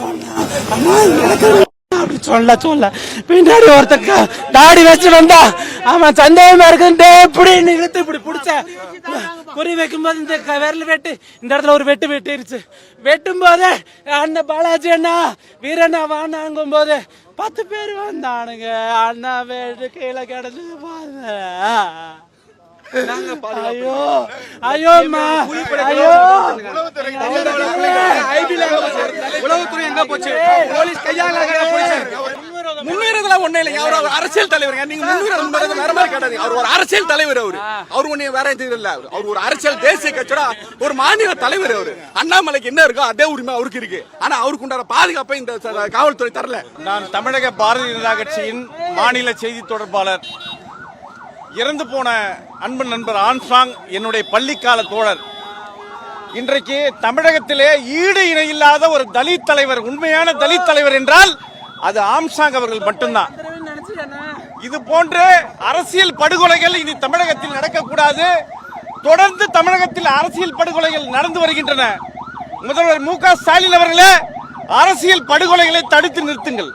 எனக்கு அப்படி சொல்ல சொல்ல. பின்னாடி ஒருத்தக்க தாடி வச்சு வந்தா அவன் சந்தேகமா இருக்குன்ட்டு இப்படி இழுத்து இப்படி பிடிச்ச. குறி வைக்கும்போது இந்த விரல் வெட்டு இந்த இடத்துல ஒரு வெட்டு வெட்டிருச்சு. வெட்டும் போதே அண்ணன் பாலாஜி அண்ணா வீரண்ணா வானாங்கும் போது பத்து பேர் வந்தானுங்க. அண்ணா கீழே கிடந்து பாருங்க. ஐயோ ஐயோ அம்மா ஐயோ. எங்க போச்சு? போலீஸ் கையால போச்சு? முன்னுரிதல ஒண்ணு இல்லைங்க. அவர் ஒரு அரசியல் தலைவருங்க. நீங்க முன்னுரிதம் வேற மாதிரி கிடையாது அவர் ஒரு அரசியல் தலைவர் அவரு. அவர் ஒண்ணு வேற இது இல்ல. அவரு. அவர் ஒரு அரசியல் தேசிய கட்சியோட ஒரு மாநில தலைவர் அவரு. அண்ணாமலைக்கு என்ன இருக்கோ அதே உரிமை அவருக்கு இருக்கு. ஆனா அவருக்கு உண்டான பாதுகாப்பை இந்த காவல்துறை தரல. நான் தமிழக பாரதிய ஜனதா கட்சியின் மாநில செய்தி தொடர்பாளர். இறந்து போன அன்பு நண்பர் ஆன்சாங் என்னுடைய பள்ளிக்கால தோழர். இன்றைக்கு தமிழகத்திலே ஈடு இணையில்லாத ஒரு தலித் தலைவர் உண்மையான தலித் தலைவர் என்றால் அது ஆம்சாங் அவர்கள் மட்டும்தான். இது போன்ற அரசியல் படுகொலைகள் இனி தமிழகத்தில் நடக்கக்கூடாது. தொடர்ந்து தமிழகத்தில் அரசியல் படுகொலைகள் நடந்து வருகின்றன. முதல்வர் மு க ஸ்டாலின் அவர்களே அரசியல் படுகொலைகளை தடுத்து நிறுத்துங்கள்.